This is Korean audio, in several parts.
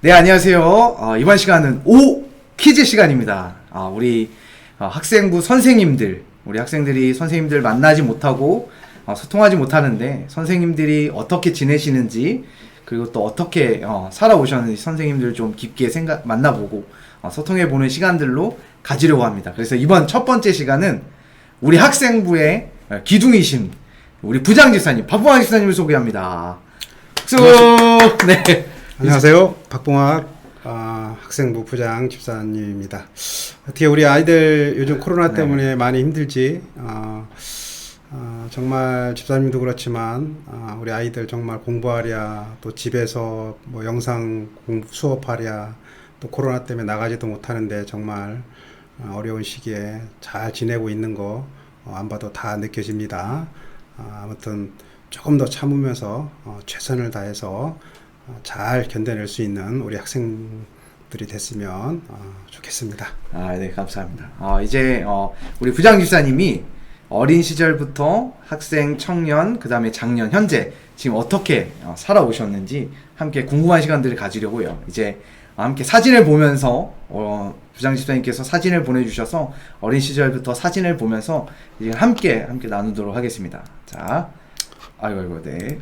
네, 안녕하세요. 어, 이번 시간은 오 퀴즈 시간입니다. 어, 우리 어, 학생부 선생님들, 우리 학생들이 선생님들 만나지 못하고 어, 소통하지 못하는데 선생님들이 어떻게 지내시는지 그리고 또 어떻게 어, 살아오셨는지 선생님들 좀 깊게 생각 만나보고 어, 소통해 보는 시간들로 가지려고 합니다. 그래서 이번 첫 번째 시간은 우리 학생부의 어, 기둥이신 우리 부장집사님, 박봉환 집사님을 소개합니다. 박수! 네. 안녕하세요. 박봉학 아, 학생부 부장 집사님입니다. 어떻게 우리 아이들 요즘 코로나 네. 때문에 많이 힘들지? 어, 어, 정말 집사님도 그렇지만 아, 우리 아이들 정말 공부하랴 또 집에서 뭐 영상 공부 수업하랴 또 코로나 때문에 나가지도 못하는데 정말 어, 어려운 시기에 잘 지내고 있는 거 어, 안 봐도 다 느껴집니다. 아, 아무튼 조금 더 참으면서 어, 최선을 다해서 어, 잘 견뎌낼 수 있는 우리 학생 들이 됐으면 어, 좋겠습니다. 아, 네, 감사합니다. 어, 이제 어, 우리 부장 집사님이 어린 시절부터 학생, 청년, 그 다음에 작년, 현재 지금 어떻게 어, 살아오셨는지 함께 궁금한 시간들을 가지려고요. 이제 함께 사진을 보면서 어, 부장 집사님께서 사진을 보내주셔서 어린 시절부터 사진을 보면서 이제 함께 함께 나누도록 하겠습니다. 자, 아이고 아이고 네.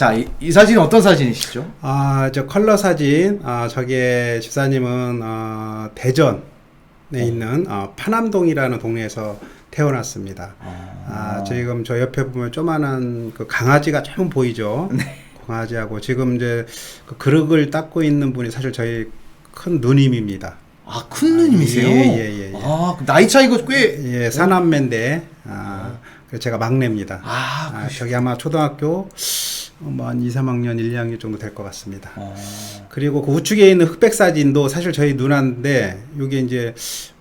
자, 이, 이 사진은 어떤 사진이시죠? 아, 저 컬러 사진, 아, 저게 집사님은 어, 대전에 있는 어, 파남동이라는 동네에서 태어났습니다. 아, 지금 저 옆에 보면 조만한 그 강아지가 좀 보이죠? 네. 강아지하고 지금 이제 그 그릇을 닦고 있는 분이 사실 저희 큰 누님입니다. 아, 큰 누님이세요? 예, 예, 예, 예. 아, 그 나이 차이가 꽤 예, 사남매인데, 아, 그래서 제가 막내입니다. 아, 아, 저기 아마 초등학교 어, 뭐한 2, 3학년, 1, 2학년 정도 될 것 같습니다. 어. 그리고 그 우측에 있는 흑백 사진도 사실 저희 누나인데 이게 이제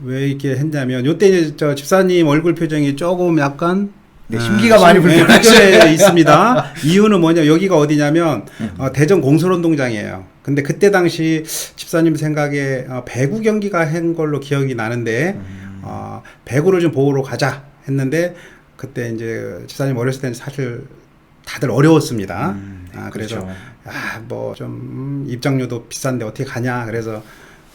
왜 이렇게 했냐면 요때 이제 저 집사님 얼굴 표정이 조금 약간 네, 아, 심기가 많이 심- 네. 불편해 있습니다. 이유는 뭐냐 여기가 어디냐면 음. 어, 대전 공설운동장이에요. 근데 그때 당시 집사님 생각에 어, 배구 경기가 한 걸로 기억이 나는데 음. 어, 배구를 좀 보러 가자 했는데 그때 이제 집사님 어렸을 때는 사실 다들 어려웠습니다. 음, 아, 그래서 그렇죠. 아, 뭐좀 입장료도 비싼데 어떻게 가냐. 그래서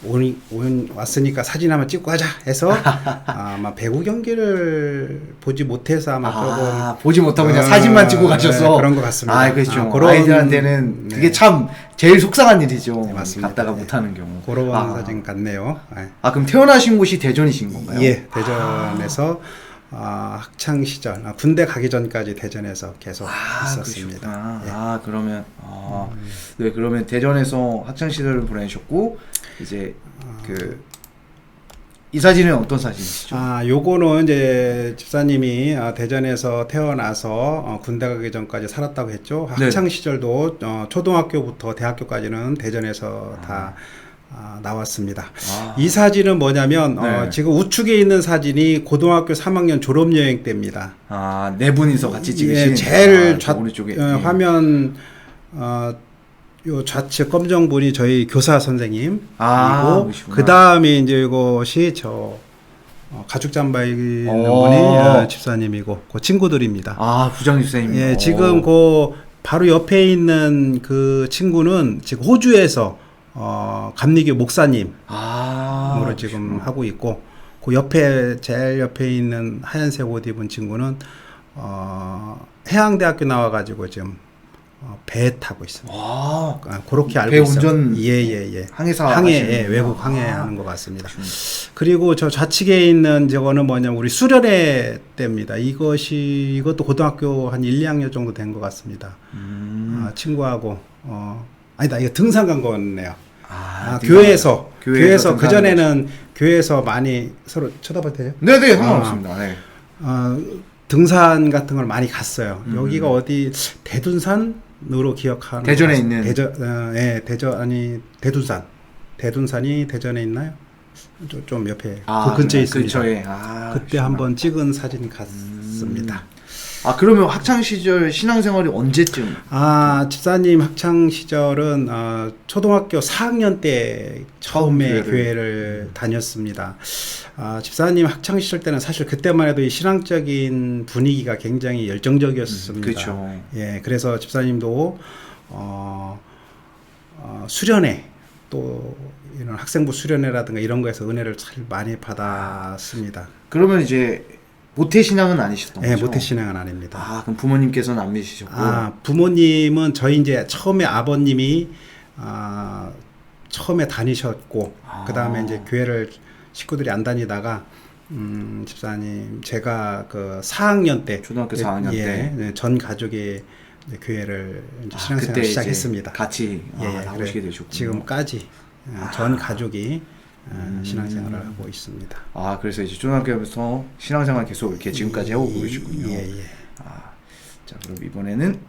온, 온 왔으니까 사진 한번 찍고 가자 해서 아마 배구 경기를 보지 못해서 아마 아, 보지 못하고 그냥 아, 사진만 찍고 가셔서 네, 그런 것 같습니다. 아, 그렇죠. 아, 그런- 아이들한테는 네. 그게 참 제일 속상한 일이죠. 네, 맞습니다. 갔다가 네. 못하는 경우. 그런 아, 사진 같네요. 아, 아, 그럼 태어나신 곳이 대전이신 건가요? 예, 대전에서 아, 학창 시절 아, 군대 가기 전까지 대전에서 계속 아, 있었습니다. 예. 아, 그러면 아, 네, 그러면 대전에서 학창 시절을 보내셨고 이제 그 이 사진은 어떤 사진이시죠? 아, 요거는 이제 집사님이 아, 대전에서 태어나서 어, 군대 가기 전까지 살았다고 했죠. 네. 학창 시절도 어, 초등학교부터 대학교까지는 대전에서 다 아, 나왔습니다. 아. 이 사진은 뭐냐면 어, 네. 지금 우측에 있는 사진이 고등학교 3학년 졸업 여행 때입니다. 아, 네 분이서 같이 찍으신 예, 제일 아, 좌, 오른쪽에 어, 예. 화면 어, 요 좌측 검정 분이 저희 교사 선생님이고 아, 그러시구나. 그 다음에 이제 이것이 저 어, 가죽 잠바 입는 오. 분이 어, 집사님이고 그 친구들입니다. 아, 부장 집사님. 예, 지금 그 바로 옆에 있는 그 친구는 지금 호주에서 어, 감리교 목사님 아, 으로 지금 하고 있고 그 옆에 제일 옆에 있는 하얀색 옷 입은 친구는 어, 해양대학교 나와가지고 지금 어, 배 타고 있습니다. 와, 아, 그렇게 알고 배 있어요. 운전 예예 예. 항해사 항해 예. 외국 항해 아. 하는 것 같습니다. 그렇군요. 그리고 저 좌측에 있는 저거는 뭐냐면 우리 수련회 때입니다. 이것이 이것도 고등학교 한 1, 2학년 정도 된 것 같습니다. 음. 아, 친구하고 어 아니다 이거 등산 간 거네요. 아, 아, 교회에서 교회에서 교회에서 그 전에는 교회에서 많이 서로 쳐다봐도 돼요? 네네 상관없습니다. 네. 어, 등산 같은 걸 많이 갔어요. 음. 여기가 어디 대둔산으로 기억하는 대전에 있는? 대전 어, 예 대전 아니 대둔산 대둔산이 대전에 있나요? 좀, 좀 옆에 아, 그 근처에 그 있습니다. 근처에. 아, 그때 그러시구나. 한번 찍은 사진 같습니다. 아 그러면 학창 시절 신앙생활이 언제쯤? 아 집사님 학창 시절은 어, 초등학교 4학년 때 처음에 교회를. 교회를, 다녔습니다. 아, 집사님 학창 시절 때는 사실 그때만 해도 이 신앙적인 분위기가 굉장히 열정적이었습니다. 그렇죠. 예, 그래서 집사님도 어, 어, 수련회 또 이런 학생부 수련회라든가 이런 거에서 은혜를 참 많이 받았습니다. 그러면 이제 모태 신앙은 아니셨던 예, 거죠? 모태 신앙은 아닙니다. 아 그럼 부모님께서는 안 믿으셨고 아, 부모님은 저희 이제 처음에 아버님이 아, 처음에 다니셨고 아. 그 다음에 이제 교회를 식구들이 안 다니다가 음, 집사님 제가 그 4학년 때 초등학교 예, 4학년 예, 때 네, 전 가족이 이제 교회를 이제 아, 신앙생활 그때 이제 시작했습니다. 같이 아, 예, 예, 나오시게 그래, 되셨군요. 지금까지 어, 아. 전 가족이 어, 음. 신앙생활을 하고 있습니다. 아 그래서 이제 초등학교부터 신앙생활 계속 이렇게 지금까지 해오고 계시군요. 예, 예. 아, 자 그럼 이번에는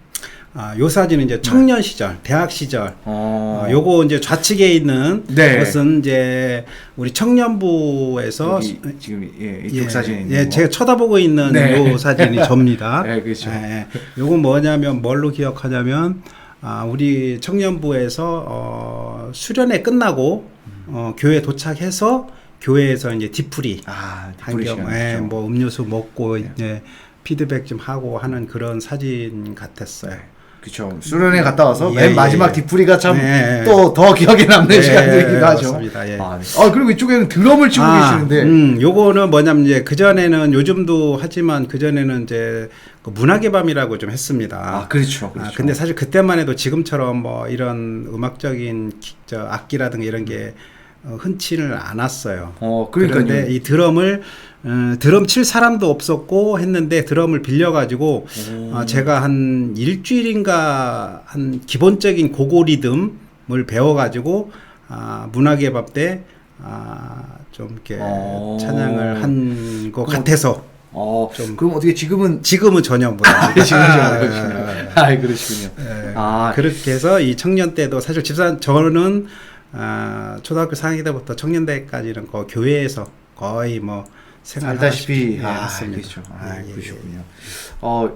아, 요 사진은 이제 청년 시절, 대학 시절 어, 어, 요거 이제 좌측에 있는 네. 것은 이제 우리 청년부에서 여기 지금 예 이쪽 예, 있는 예, 거. 제가 쳐다보고 있는 네. 요 사진이 접니다. 네, 그렇죠. 예, 예. 요건 뭐냐면 뭘로 기억하냐면 아, 우리 청년부에서 어, 수련회 끝나고 어, 교회 도착해서 교회에서 이제 뒤풀이 아 디프리 한겸 예, 뭐 음료수 먹고 네. 이제 피드백 좀 하고 하는 그런 사진 같았어요. 그렇죠. 수련회 갔다 와서 예, 맨 예, 마지막 예. 디프리가 참 네. 또더 기억에 남는 네, 시간들이기도 하죠. 맞습니다. 예. 아, 네. 아, 그리고 이쪽에는 드럼을 치고 계시는데 음, 요거는 뭐냐면 이제 그 전에는 요즘도 하지만 그 전에는 이제 그 문학의 밤이라고 좀 했습니다. 아 그렇죠, 그렇죠. 아, 근데 사실 그때만 해도 지금처럼 뭐 이런 음악적인 기- 저 악기라든가 이런 게 어, 흔치는 않았어요. 어 그런데. 이 드럼을 어, 드럼 칠 사람도 없었고 했는데 드럼을 빌려가지고 오. 어, 제가 한 일주일인가 한 기본적인 고고 리듬을 배워가지고 아, 문학의 밤때 아, 좀 이렇게 어. 찬양을 한 것 같아서 어 좀- 그럼 어떻게 지금은 지금은 전혀 못합니다. 지금 그러시군요. 아 그러시군요. 예. 아 그렇게 해서 이 청년 때도 사실 집사 저는 아, 초등학교 4학년 때부터 청년대까지는 거 교회에서 거의 뭐 생활다시피 아. 그렇죠. 아, 예, 예, 그러시군요. 어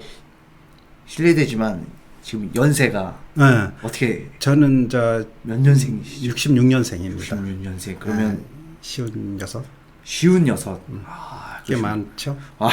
실례되지만 지금 연세가 예. 예. 어떻게 저는 저 몇 년생이시죠? 66년생입니다. 66년생. 그러면 쉬운 여섯 쉬운 여섯. 음. 아, 꽤. 많죠. 아,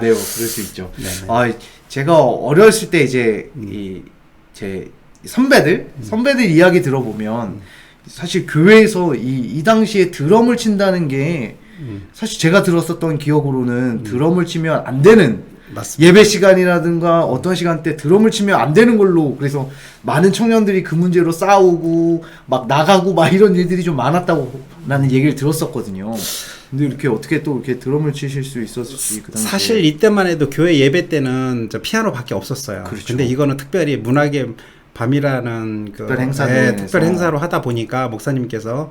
네, 뭐 그럴 수 있죠. 네네. 아, 제가 어렸을 때 이제 음. 이제 선배들 선배들 이야기 들어보면 사실 교회에서 이, 이 당시에 드럼을 친다는 게 음, 사실 제가 들었었던 기억으로는 드럼을 치면 안 되는 맞습니다. 예배 시간이라든가 어떤 시간대 드럼을 치면 안 되는 걸로 그래서 많은 청년들이 그 문제로 싸우고 막 나가고 막 이런 일들이 좀 많았다고 라는 얘기를 들었었거든요. 근데 이렇게 어떻게 또 이렇게 드럼을 치실 수 있었을지 그 당시에 사실 이때만 해도 교회 예배 때는 저 피아노밖에 없었어요. 그렇죠. 근데 이거는 특별히 문학의 밤이라는 그 특별 행사로 예, 인해서. 특별 행사로 하다 보니까 목사님께서 어,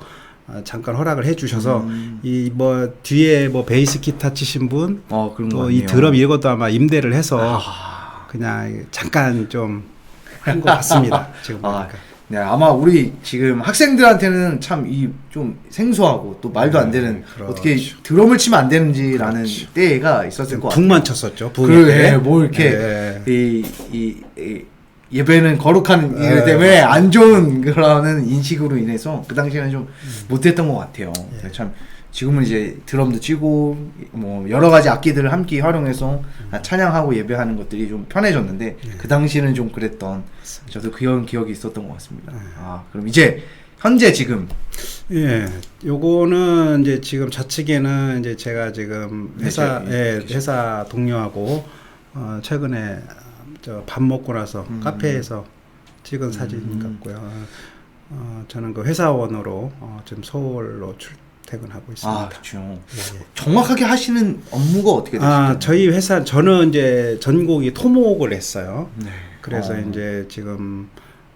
잠깐 허락을 해주셔서 음. 이뭐 뒤에 뭐 베이스 기타 치신 분, 어 그런 거또이 같네요. 드럼 이것도 아마 임대를 해서 아, 그냥 잠깐 좀 한 것 같습니다. 지금 아, 보니까. 네, 아마 우리 지금 학생들한테는 참 이 좀 생소하고 또 말도 안 되는 네, 그렇죠. 어떻게 드럼을 치면 안 되는지라는 그렇죠. 때가 있었을 것 같아요. 북만 쳤었죠. 북 그래, 뭐 이렇게 예. 이, 이, 이 예배는 거룩한 네, 일 때문에 안 좋은 그러는 인식으로 인해서 그 당시에는 좀 못했던 것 같아요. 예. 참 지금은 이제 드럼도 치고 뭐 여러 가지 악기들을 함께 활용해서 찬양하고 예배하는 것들이 좀 편해졌는데 예. 그 당시에는 좀 그랬던 저도 그런 기억이 있었던 것 같습니다. 아 그럼 이제 현재 지금 예, 요거는 이제 지금 좌측에는 이제 제가 지금 네, 회사, 저- 예, 회사 동료하고 어, 최근에 저 밥 먹고 나서 음. 카페에서 찍은 사진 음. 같고요. 어, 저는 그 회사원으로 어, 지금 서울로 출퇴근하고 있습니다. 아 그렇죠. 예, 예. 정확하게 하시는 업무가 어떻게 되시죠? 아, 저희 회사 저는 이제 전공이 토목을 했어요. 네. 그래서 어. 이제 지금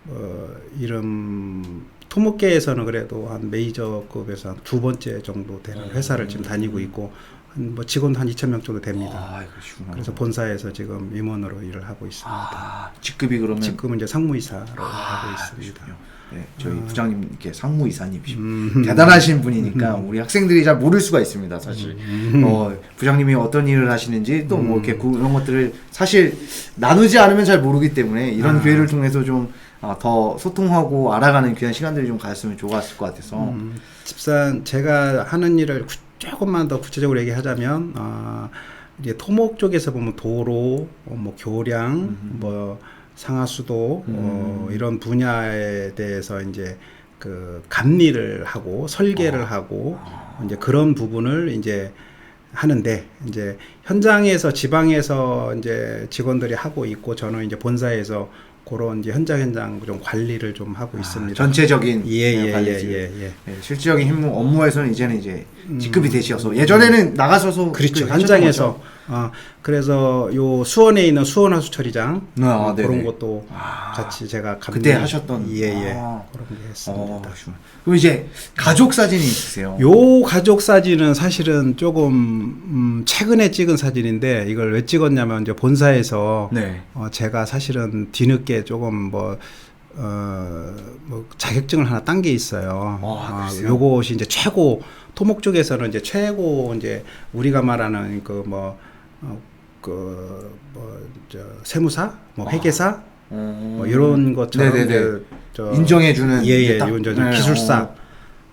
어, 이름 토목계에서는 그래도 한 메이저급에서 한 두 번째 정도 되는 회사를 지금 다니고 있고 한 뭐 직원 한 2천 명 정도 됩니다. 아 그러시구나. 그래서 본사에서 지금 임원으로 일을 하고 있습니다. 아 직급이 그러면 지금은 이제 상무이사로 아, 하고 있습니다. 그러시군요. 네, 저희 아. 부장님께 상무이사님이시고 음. 대단하신 분이니까 우리 학생들이 잘 모를 수가 있습니다, 사실. 음. 어, 부장님이 어떤 일을 하시는지 또 뭐 이렇게 그- 이런 것들을 사실 나누지 않으면 잘 모르기 때문에 이런 아. 기회를 통해서 좀 아, 더 소통하고 알아가는 귀한 시간들이 좀 가졌으면 좋았을 것 같아서. 음, 집산 제가 하는 일을 구- 조금만 더 구체적으로 얘기하자면 어, 이제 토목 쪽에서 보면 도로, 어, 뭐 교량, 음. 뭐 상하수도 어, 음. 이런 분야에 대해서 이제 그 감리를 하고 설계를 아. 하고 이제 그런 부분을 이제 하는데 이제 현장에서 지방에서 이제 직원들이 하고 있고 저는 이제 본사에서 그런 이제 현장 현장 좀 관리를 좀 하고 있습니다. 아, 전체적인 예예예 예, 관리직. 예, 예. 네, 실질적인 힘 업무에서는 이제는 이제 음. 직급이 되셔서 예전에는 나가셔서 그렇죠. 그 현장에서 어, 그래서 요 수원에 있는 수원하수 처리장 아, 어, 그런 네네. 것도 아, 같이 제가 감리- 그때 하셨던- 예예 아. 그런 게 어, 했습니다. 그러시구나. 그럼 이제 가족 사진이 있으세요? 요 가족 사진은 사실은 조금 음, 최근에 찍은 사진인데 이걸 왜 찍었냐면 이제 본사에서 네. 어, 제가 사실은 뒤늦게 조금 뭐 어, 뭐 자격증을 하나 딴 게 있어요. 아, 아? 요것이 이제 최고 토목 쪽에서는 이제 최고 이제 우리가 말하는 그 뭐 어, 그뭐저 세무사, 뭐 아. 회계사, 어, 뭐 이런 것처럼 네네네. 이제 저 인정해주는 예예 딱- 이건 저 네, 기술사 어.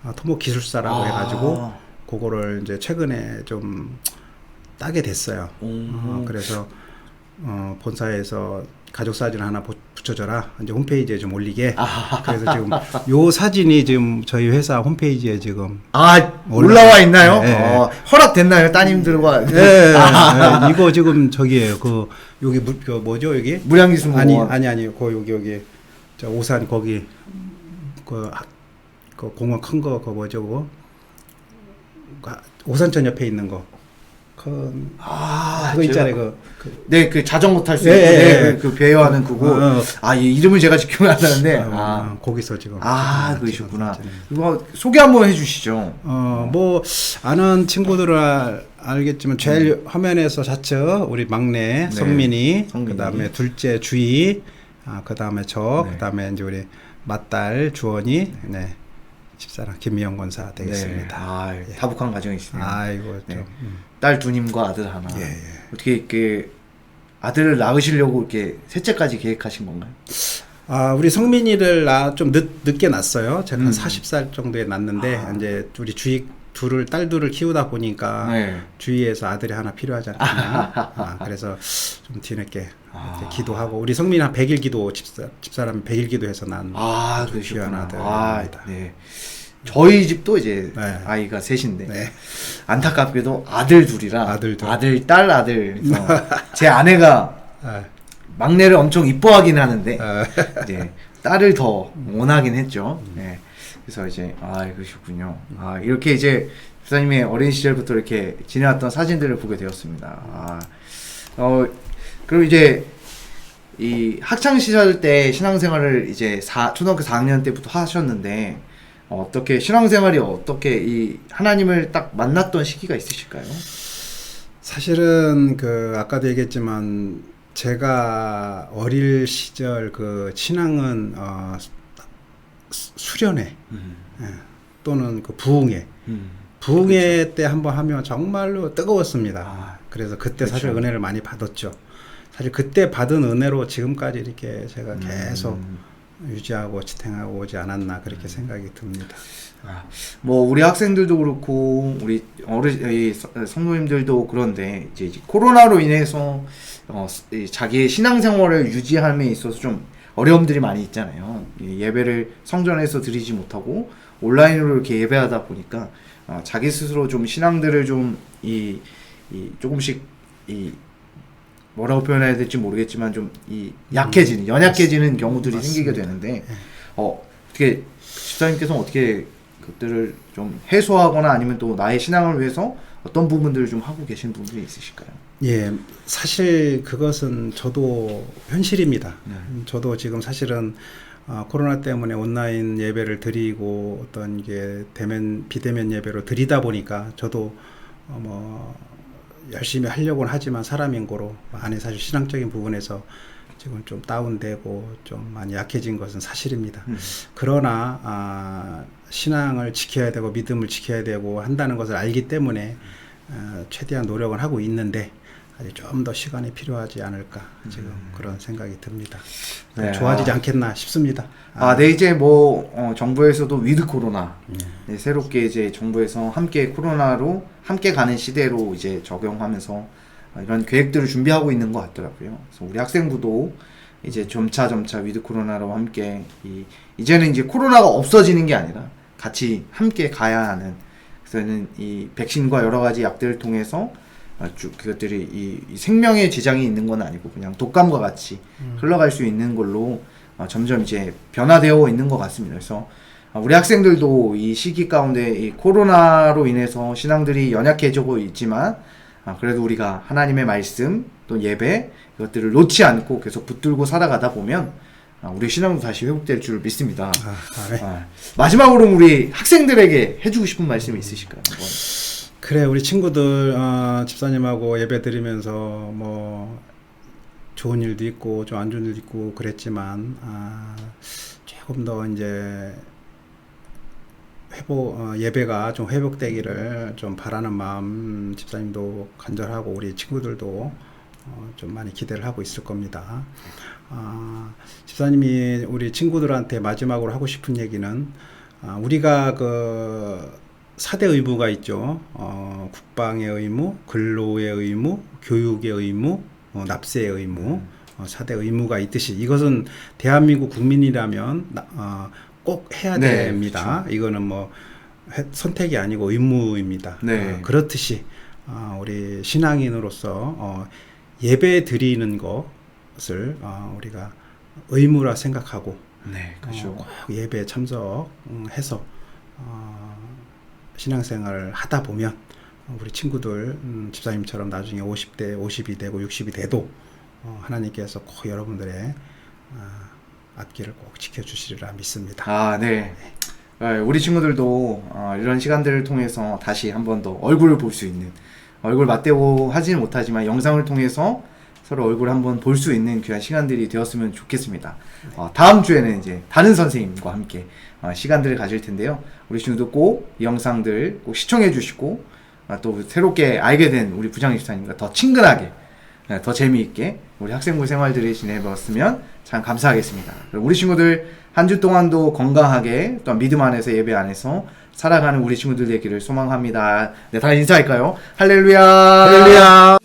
아, 토목 기술사라고 아. 해가지고 그거를 이제 최근에 좀 따게 됐어요. 음. 어, 그래서 어, 본사에서 가족 사진 하나 보- 붙여줘라. 이제 홈페이지에 좀 올리게. 아. 그래서 지금 요 사진이 지금 저희 회사 홈페이지에 지금 아 올라- 올라와 있나요? 네, 네. 어, 허락됐나요, 따님들과? 예, 예, 예, 이거 지금 저기에요. 그 여기 무, 그 뭐죠 여기? 무량기술 아니 아니 아니 그 여기 여기 저 오산 거기 그, 학- 그 공원 큰 거 그거 뭐죠 그거? 그 오산천 옆에 있는 거. 큰 아, 그거 있잖아요. 그, 그 네, 그 자전거 탈 수 예, 있고, 예, 네, 예. 그 배회하는 그거. 어, 어. 아, 이 이름을 제가 지금 안 나는데. 아, 아, 거기서 지금 아, 그러셨구나. 지금 이거 소개 한번 해주시죠. 어, 뭐 아는 친구들은 알, 알겠지만 제일 화면에서 좌측 우리 막내 네, 성민이, 성민이. 그다음에 둘째 주희, 아, 그다음에 저, 네. 그다음에 이제 우리 맏딸 주원이, 네. 집사람 김미영 권사 되겠습니다. 네. 아, 예. 다복한 가정이시네요. 아이고 좀 네. 음. 딸 두님과 아들 하나. 예, 예. 어떻게 이렇게 아들을 낳으시려고 이렇게 셋째까지 계획하신 건가요? 아, 우리 성민이를 나 좀 늦게 낳았어요. 제가 음. 한 40살 정도에 낳았는데 아. 이제 우리 주희 둘을 딸 둘을 키우다 보니까 네. 주위에서 아들이 하나 필요하지 않겠나. 아, 그래서 좀 뒤늦게 아. 기도하고 우리 성민 한 100일 기도 집사 집사람 100일 기도해서 난 아, 귀한. 아들입니다. 아, 네. 저희 집도 이제 네. 아이가 셋인데 네. 안타깝게도 아들 둘이라 아들 둘. 아들 딸 아들 제 아내가 아, 막내를 엄청 이뻐하긴 하는데 아, 이제 딸을 더 원하긴 했죠. 네. 그래서 이제 아 그러셨군요. 아 이렇게 이제 부사님의 어린 시절부터 이렇게 지내왔던 사진들을 보게 되었습니다. 아, 어 그럼 이제 이 학창 시절 때 신앙생활을 이제 사, 초등학교 4학년 때부터 하셨는데 어, 어떻게 신앙생활이 어떻게 이 하나님을 딱 만났던 시기가 있으실까요? 사실은 그 아까도 얘기했지만 제가 어릴 시절 그 신앙은 어, 수- 수련회 예, 또는 그 부흥회 음. 부흥회 때 한번 하면 정말로 뜨거웠습니다. 아, 그래서 그때 사실 그렇죠. 은혜를 많이 받았죠. 사실 그때 받은 은혜로 지금까지 이렇게 제가 계속 음. 유지하고 지탱하고 오지 않았나 그렇게 생각이 듭니다. 아, 뭐 우리 학생들도 그렇고 우리 어르 이 서- 성도님들도 그런데 이제, 코로나로 인해서 어, 자기의 신앙생활을 유지함에 있어서 좀 어려움들이 많이 있잖아요. 이 예배를 성전에서 드리지 못하고 온라인으로 이렇게 예배하다 보니까 어, 자기 스스로 좀 신앙들을 좀이 이 조금씩 이 뭐라고 표현해야 될지 모르겠지만 좀 이 약해지는 연약해지는 경우들이 생기게 음. 맞습니다. 되는데 어 어떻게 집사님께서 어떻게 그것들을 좀 해소하거나 아니면 또 나의 신앙을 위해서 어떤 부분들을 좀 하고 계신 부분들이 있으실까요? 예, 사실 그것은 저도 현실입니다. 네. 음, 저도 지금 사실은 어, 코로나 때문에 온라인 예배를 드리고 어떤 이게 대면 비대면 예배로 드리다 보니까 저도 어, 뭐 열심히 하려고는 하지만 사람인 거로 안에 사실 신앙적인 부분에서 지금 좀 다운되고 좀 많이 약해진 것은 사실입니다. 음. 그러나 아, 신앙을 지켜야 되고 믿음을 지켜야 되고 한다는 것을 알기 때문에 어, 최대한 노력을 하고 있는데 아직 좀 더 시간이 필요하지 않을까 지금 그런 생각이 듭니다. 음. 네, 좋아지지 아. 않겠나 싶습니다. 아, 네 이제 뭐 어, 정부에서도 위드 코로나 예. 네, 새롭게 이제 정부에서 함께 코로나로 함께 가는 시대로 이제 적용하면서 어, 이런 계획들을 준비하고 있는 것 같더라고요. 그래서 우리 학생부도 이제 점차 점차 위드 코로나로 함께 이 이제는 이제 코로나가 없어지는 게 아니라 같이 함께 가야 하는 그래서는 이 백신과 여러 가지 약들을 통해서 아, 쭉 그것들이 이, 이 생명에 지장이 있는 건 아니고 그냥 독감과 같이 흘러갈 수 있는 걸로 어, 점점 이제 변화되어 있는 것 같습니다. 그래서 아, 우리 학생들도 이 시기 가운데 이 코로나로 인해서 신앙들이 연약해지고 있지만 아, 그래도 우리가 하나님의 말씀 또 예배 이것들을 놓지 않고 계속 붙들고 살아가다 보면 아, 우리 신앙도 다시 회복될 줄 믿습니다. 아, 아, 네. 아, 마지막으로 우리 학생들에게 해주고 싶은 말씀이 있으실까요? 한번. 그래 우리 친구들 어, 집사님하고 예배 드리면서 뭐 좋은 일도 있고 좀 안 좋은 일도 있고 그랬지만 아, 조금 더 이제 회복 어, 예배가 좀 회복되기를 좀 바라는 마음 집사님도 간절하고 우리 친구들도 어, 좀 많이 기대를 하고 있을 겁니다. 아, 집사님이 우리 친구들한테 마지막으로 하고 싶은 얘기는 아, 우리가 그 4대 의무가 있죠. 어, 국방의 의무, 근로의 의무, 교육의 의무, 어, 납세의 의무. 어, 4대 의무가 있듯이 이것은 대한민국 국민이라면 나- 어, 꼭 해야 네, 됩니다. 이거는 뭐 해- 선택이 아니고 의무입니다. 네. 어, 그렇듯이 어, 우리 신앙인으로서 어, 예배 드리는 것을 어, 우리가 의무라 생각하고 네, 그렇죠. 어, 꼭 예배에 참석해서 어, 신앙생활을 하다 보면 어, 우리 친구들 음, 집사님처럼 나중에 50대, 50이 되고 60이 돼도 어, 하나님께서 꼭 여러분들의 어, 앞길을 꼭 지켜주시리라 믿습니다. 아, 네. 네, 우리 친구들도 어, 이런 시간들을 통해서 다시 한 번 더 얼굴을 볼 수 있는 얼굴 맞대고 하지는 못하지만 영상을 통해서 서로 얼굴 한번 볼 수 있는 귀한 시간들이 되었으면 좋겠습니다. 어, 다음 주에는 이제 다른 선생님과 함께 어, 시간들을 가질 텐데요. 우리 친구도 꼭 이 영상들 꼭 시청해 주시고 아, 또 새롭게 알게 된 우리 부장 집사님과 더 친근하게 네, 더 재미있게 우리 학생부 생활들을 지내봤으면 참 감사하겠습니다. 우리 친구들 한 주 동안도 건강하게 또 믿음 안에서 예배 안에서 살아가는 우리 친구들 되기를 소망합니다. 네, 다 인사할까요? 할렐루야! 할렐루야!